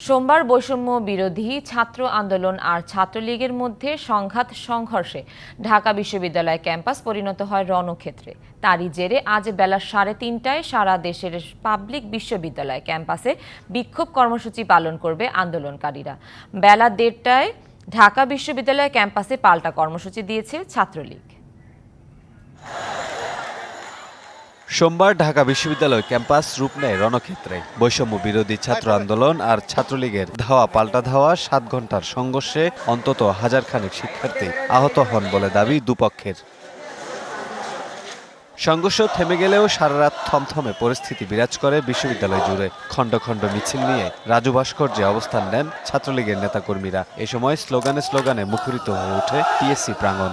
সোমবার বৈষম্য বিরোধী ছাত্র আন্দোলন আর ছাত্রলীগের মধ্যে সংঘাত সংঘর্ষে ঢাকা বিশ্ববিদ্যালয় ক্যাম্পাস পরিণত হয় রণক্ষেত্রে। তারই জেরে আজ বেলা সাড়ে তিনটায় সারা দেশের পাবলিক বিশ্ববিদ্যালয় ক্যাম্পাসে বিক্ষোভ কর্মসূচি পালন করবে আন্দোলনকারীরা। বেলা দেড়টায় ঢাকা বিশ্ববিদ্যালয় ক্যাম্পাসে পাল্টা কর্মসূচি দিয়েছে ছাত্রলীগ। সোমবার ঢাকা বিশ্ববিদ্যালয় ক্যাম্পাস রূপ নেয় রণক্ষেত্রে। বৈষম্য বিরোধী ছাত্র আন্দোলন আর ছাত্রলীগের ধাওয়া পাল্টা ধাওয়া সাত ঘণ্টার সংঘর্ষে অন্তত হাজার খানেক শিক্ষার্থী আহত হন বলে দাবি দুপক্ষের। সংঘর্ষ থেমে গেলেও সারা রাত থমথমে পরিস্থিতি বিরাজ করে বিশ্ববিদ্যালয় জুড়ে। খণ্ড খণ্ড মিছিল নিয়ে রাজু ভাস্কর্যে অবস্থান নেন ছাত্রলীগের নেতাকর্মীরা। এ সময় স্লোগানে স্লোগানে মুখরিত হয়ে ওঠে টিএসসি প্রাঙ্গণ।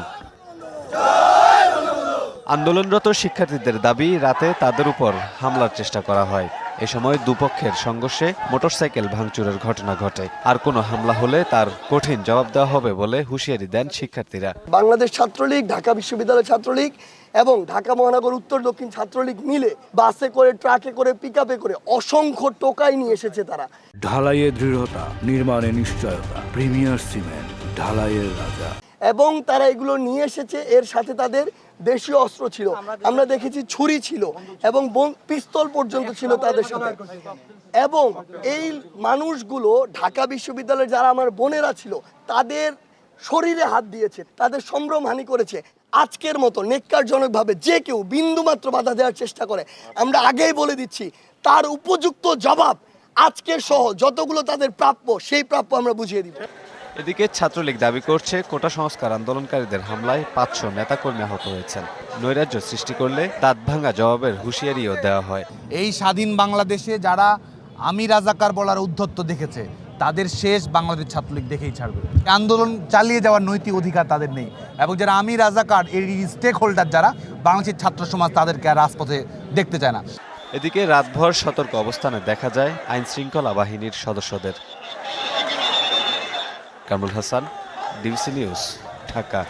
আন্দোলনরত শিক্ষার্থীদের দাবি রাতে তাদের উপর হামলার চেষ্টা করা হয়। এ সময় দুপক্ষের সংঘর্ষে মোটরসাইকেল ভাঙচুরের ঘটনা ঘটে। আর কোনো হামলা হলে তার কঠিন জবাব দেওয়া হবে বলে হুঁশিয়ারি দেন শিক্ষার্থীরা। বাংলাদেশ ছাত্রলীগ ঢাকা বিশ্ববিদ্যালয় ছাত্রলীগ এবং ঢাকা মহানগর উত্তর দক্ষিণ ছাত্রলীগ মিলে বাসে করে ট্রাকে করে পিক করে অসংখ্য টোকাই নিয়ে এসেছে তারা। ঢালাইয়ে দৃঢ়তা নির্মাণে নিশ্চয়তা প্রিমিয়ার সিমেন্ট ঢালাইয়ের রাজা। এবং তারা এগুলো নিয়ে এসেছে। এর সাথে তাদের দেশীয় অস্ত্র ছিল। আমরা দেখেছি ছুরি ছিল এবং পিস্তল পর্যন্ত ছিল তাদের সাথে। এবং এই মানুষগুলো ঢাকা বিশ্ববিদ্যালয়ের যারা আমার বোনেরা ছিল তাদের শরীরে হাত দিয়েছে তাদের সম্ভ্রম হানি করেছে। আজকের মতো নেককারজনকভাবে যে কেউ বিন্দুমাত্র বাধা দেওয়ার চেষ্টা করে আমরা আগেই বলে দিচ্ছি তার উপযুক্ত জবাব আজকের সহ যতগুলো তাদের প্রাপ্য সেই প্রাপ্য আমরা বুঝিয়ে দিব। এদিকে ছাত্রলীগ দাবি করছে কোটা সংস্কার আন্দোলনকারীদের হামলায় পাঁচশো নেতাকর্মী আহত হয়েছেন। নৈরাজ্য সৃষ্টি করলে দাঁত ভাঙা জবাবের হুঁশিয়ারিও দেওয়া হয়। এই স্বাধীন বাংলাদেশে যারা আমি রাজাকার বলার উদ্ধত্ত দেখেছে তাদের শেষ বাংলাদেশ ছাত্রলীগ দেখেই ছাড়বে। আন্দোলন চালিয়ে যাওয়ার নৈতিক অধিকার তাদের নেই এবং যারা আমি রাজাকার এর স্টেক হোল্ডার যারা বাংলাদেশের ছাত্র সমাজ তাদেরকে আর রাজপথে দেখতে চায় না। এদিকে রাতভর সতর্ক অবস্থানে দেখা যায় আইন শৃঙ্খলা বাহিনীর সদস্যদের। Kamrul Hasan DBC news Dhaka.